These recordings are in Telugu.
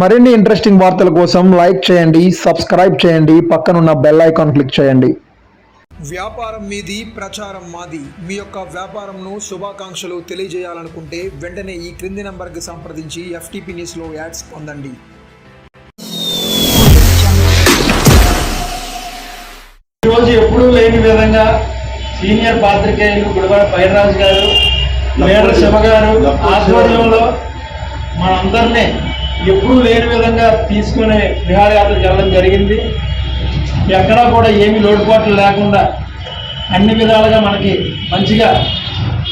మరిన్ని ఇంట్రెస్టింగ్ వార్తల కోసం లైక్ చేయండి సబ్స్క్రైబ్ చేయండి పక్కనున్న బెల్ ఐకాన్ క్లిక్ చేయండి. వ్యాపారం మీది ప్రచారం మాది. మీ యొక్క వ్యాపారంను శుభాకాంక్షలు తెలియజేయాలనుకుంటే వెంటనే ఈ క్రింది నంబర్కి సంప్రదించి ఎఫ్టీపీ న్యూస్లో యాడ్స్ పొందండి. ఈరోజు ఎప్పుడూ లేని విధంగా సీనియర్ పాత్రికేయులు గుడివాడ పైరాజు గారు మేడ శివ గారు ఆధ్వర్యంలో మనందరినీ ఎప్పుడూ లేని విధంగా తీసుకునే విహారయాత్ర జరగడం జరిగింది. ఎక్కడా కూడా ఏమి లోటుపాట్లు లేకుండా అన్ని విధాలుగా మనకి మంచిగా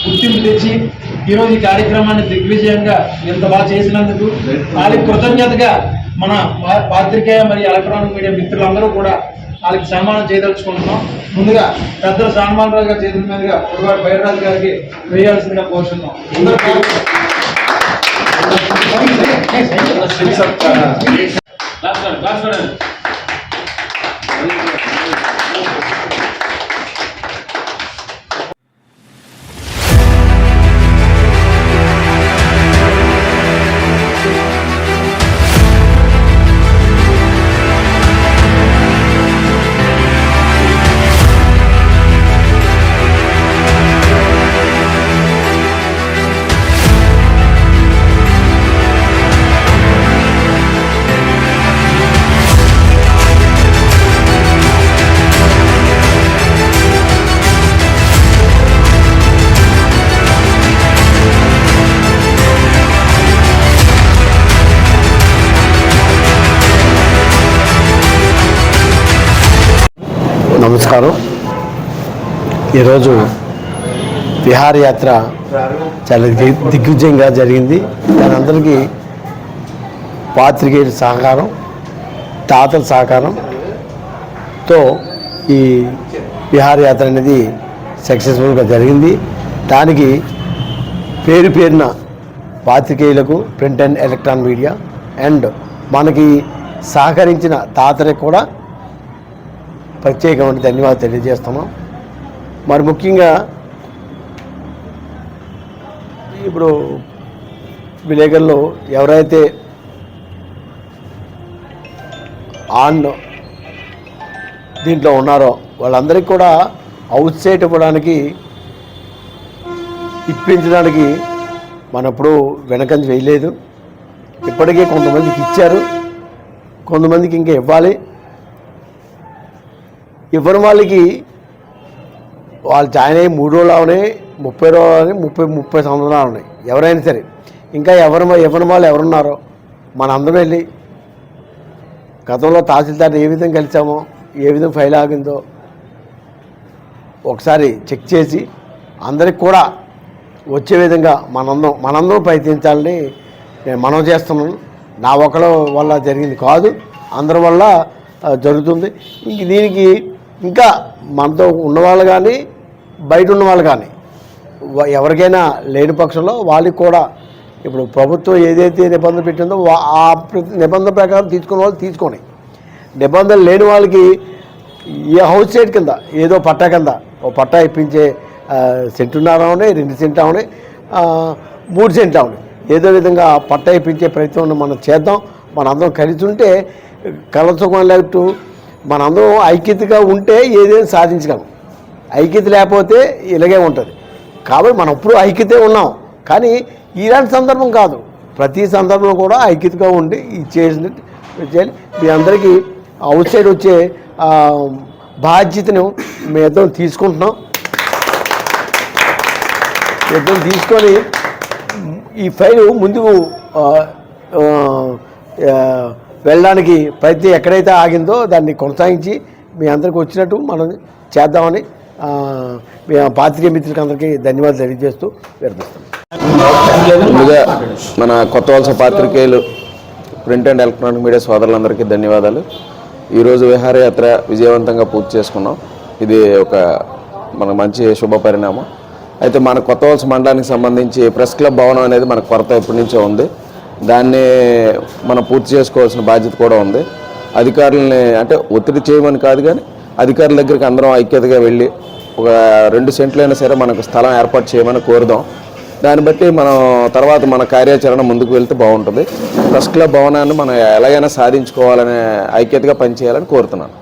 గుర్తింపు తెచ్చి ఈరోజు ఈ కార్యక్రమాన్ని దిగ్విజయంగా ఇంత బాగా చేసినందుకు వాళ్ళకి కృతజ్ఞతగా మన పాత్రికేయ మరియు ఎలక్ట్రానిక్ మీడియా మిత్రులందరూ కూడా వాళ్ళకి సన్మానం చేయదలుచుకుంటున్నాం. ముందుగా పెద్దలు సన్మాన్ రాజు గారి చేతుల మీదుగా పొడివాడు బైరాజు గారికి వేయాల్సిందిగా కోరుతున్నాం 재밌었다. 낯선, 낯선은. నమస్కారం. ఈరోజు విహారయాత్ర చాలా దిగ్ దిగ్విజయంగా జరిగింది. దాని అందరికీ పాత్రికేయుల సహకారం తాతల సహకారంతో ఈ విహారయాత్ర అనేది సక్సెస్ఫుల్గా జరిగింది. దానికి పేరు పేరున పాత్రికేయులకు print and electron media and మనకి సహకరించిన తాతలకు కూడా ప్రత్యేకమైన ధన్యవాదాలు తెలియజేస్తున్నాం. మరి ముఖ్యంగా ఇప్పుడు విలేకరులు ఎవరైతే ఆన్ దీంట్లో ఉన్నారో వాళ్ళందరికీ కూడా అవుట్ సైడ్ ఇవ్వడానికి ఇప్పించడానికి మనం ఎప్పుడు వెనకంజ వేయలేదు. ఇప్పటికే కొంతమందికి ఇచ్చారు. కొంతమందికి ఇంకా ఇవ్వాలి. ఇవ్వని వాళ్ళకి వాళ్ళు జాయిన్ అయ్యి మూడు రోజులు ఉన్నాయి ముప్పై రోజులు అని ముప్పై ముప్పై సంవత్సరాలు ఉన్నాయి ఎవరైనా సరే. ఇంకా ఎవరు ఇవ్వని వాళ్ళు ఎవరున్నారో మన అందరం వెళ్ళి గతంలో తహసీల్దార్ని ఏ విధంగా కలిసామో ఏ విధంగా ఫైల్ ఆగిందో ఒకసారి చెక్ చేసి అందరికి కూడా వచ్చే విధంగా మనందరం మనందరం ప్రయత్నించాలని నేను మనం చేస్తున్నాను. నా ఒకళ్ళ వల్ల జరిగింది కాదు అందరి వల్ల జరుగుతుంది. ఇంక దీనికి ఇంకా మనతో ఉన్నవాళ్ళు కానీ బయట ఉన్న వాళ్ళు కానీ ఎవరికైనా లేని పక్షంలో వాళ్ళకి కూడా ఇప్పుడు ప్రభుత్వం ఏదైతే నిబంధన పెట్టిందో ఆ నిబంధన ప్రకారం తీసుకున్న వాళ్ళు తీసుకోండి నిబంధనలు లేని వాళ్ళకి ఏ హౌస్ సైడ్ కింద ఏదో పట్టా కింద ఓ పట్టా ఇప్పించే ఆ, సెంటున్నర ఉన్నాయి రెండు సెంట్ ఉన్నాయి మూడు సెంట్లు ఉన్నాయి ఏదో విధంగా పట్టా ఇప్పించే ప్రయత్నం మనం చేద్దాం. మనందరం కలిసి ఉంటే కలసుకం లేట్టు మనందరం ఐక్యతగా ఉంటే ఏదైనా సాధించగలం. ఐక్యత లేకపోతే ఇలాగే ఉంటుంది. కాబట్టి మనం ఎప్పుడు ఐక్యతే ఉన్నాం. కానీ ఇలాంటి సందర్భం కాదు. ప్రతి సందర్భంలో కూడా ఐక్యతగా ఉండి చేసిన చేయాలి. మీ అందరికీ అవుట్ సైడ్ వచ్చే బాధ్యతను మేము తీసుకుంటున్నాం. ఇద్దరం తీసుకొని ఈ ఫైల్ ముందుకు వెళ్ళడానికి ప్రయత్నం ఎక్కడైతే ఆగిందో దాన్ని కొనసాగించి మీ అందరికి వచ్చినట్టు మనం చేద్దామని మీ పాత్రికేయ మిత్రులకి అందరికీ ధన్యవాదాలు తెలియజేస్తూ విరమిస్తాం ముందుగా మన కొత్త వలస పాత్రికేయులు ప్రింట్ అండ్ ఎలక్ట్రానిక్ మీడియా సోదరులందరికీ ధన్యవాదాలు. ఈరోజు విహారయాత్ర విజయవంతంగా పూర్తి చేసుకున్నాం. ఇది ఒక మన మంచి శుభ పరిణామం. అయితే మన కొత్త వలస మండలానికి సంబంధించి ప్రెస్ క్లబ్ భవనం అనేది మనకు కొరత ఎప్పటి నుంచో ఉంది. దాన్ని మనం పూర్తి చేసుకోవాల్సిన బాధ్యత కూడా ఉంది. అధికారులని అంటే ఒత్తిడి చేయమని కాదు కానీ అధికారుల దగ్గరికి అందరం ఐక్యతగా వెళ్ళి ఒక రెండు సెంట్లైనా సరే మనకు స్థలం ఏర్పాటు చేయమని కోరుదాం. దాన్ని బట్టి మనం తర్వాత మన కార్యాచరణ ముందుకు వెళ్తే బాగుంటుంది. ప్రెస్ క్లబ్ భవనాన్ని మనం ఎలాగైనా సాధించుకోవాలనే ఐక్యతగా పనిచేయాలని కోరుతున్నాను.